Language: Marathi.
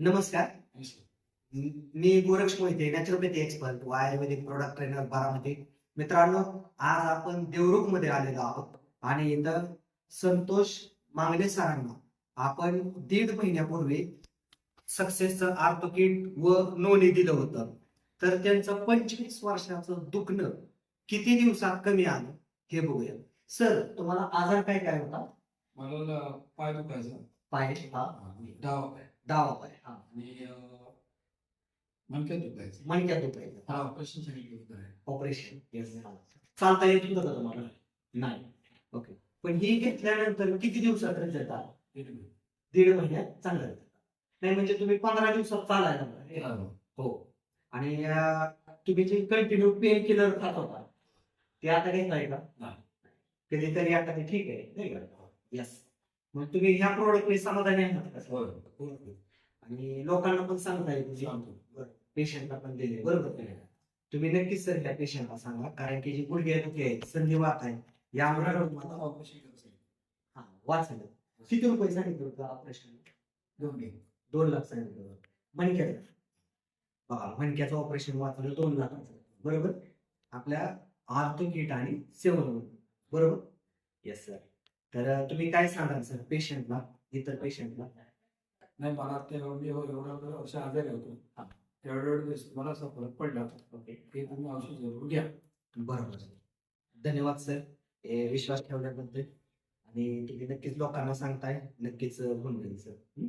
नमस्कार. म- गोरक्ष मोहिते नॅचरोपॅथी एक्सपर्ट व आयुर्वेदिक प्रोडक्ट ट्रेनर बारामती. मित्रांनो आज आपण देवरुखमध्ये आलेलो आहोत. आणि इथं संतोष मांगले सरांना आपण दीड महिन्यापूर्वी सक्सेसचं आर्थो किट व नोंदणी दिलं होतं. तर त्यांचं पंचवीस वर्षाचं दुखणं किती दिवसात कमी आलं हे बघूया. सर तुम्हाला आजार काय काय होता? मला पाय दुखायचा. पाय हा. डावा पाय. डावा पाय. आणि मणक्यात दुखायचं. मणक्यात दुखायचं. हा ऑपरेशन सांगितलं. ऑपरेशन चालता येत होतं का तुम्हाला? नाही. ओके पण ही घेतल्यानंतर किती दिवसात रिझल्ट आला. दीड महिन्यात चांगला आला. नाही म्हणजे तुम्ही पंधरा दिवसात चालायला लागला. हा. आणि तुम्ही जे कंटिन्यू पेन किलर खात होता ते आता घेताय का. कधीतरी आता ते ठीक आहे. नाही का? यस मग तुम्ही ह्या प्रोडक्टने समाधानी आहात का. आणि लोकांना पण सांगता येईल सांगतो. पेशंटला पण दिले बरोबर? तुम्ही नक्कीच सर त्या पेशंटला सांगा कारण की जी गुडघे दुखी आहे यामुळे ऑपरेशन करायचं आहे. हा, वाचलं किती रुपये सांगितलं होतं ऑपरेशन दोन. दोन लाख सांगितलं होतं. मणक्याचं बघा मणक्याचं ऑपरेशन वाचलं दोन लाखाचं बरोबर आपल्या आर्थो किट आणि सेवन बरोबर येस सर तर तुम्ही काय सांगाल सर पेशंटला इतर पेशंटला नाही मला ते मी हो- एवढं वर्ष आजारी होतो. तेवढ्या वेळ दिवस मला असा फरक पडला ओके. की तुम्ही औषध जरूर घ्या. बरोबर. धन्यवाद सर. हे विश्वास ठेवल्याबद्दल. आणि तुम्ही नक्कीच लोकांना सांगताय नक्कीच होऊन जाईल सर.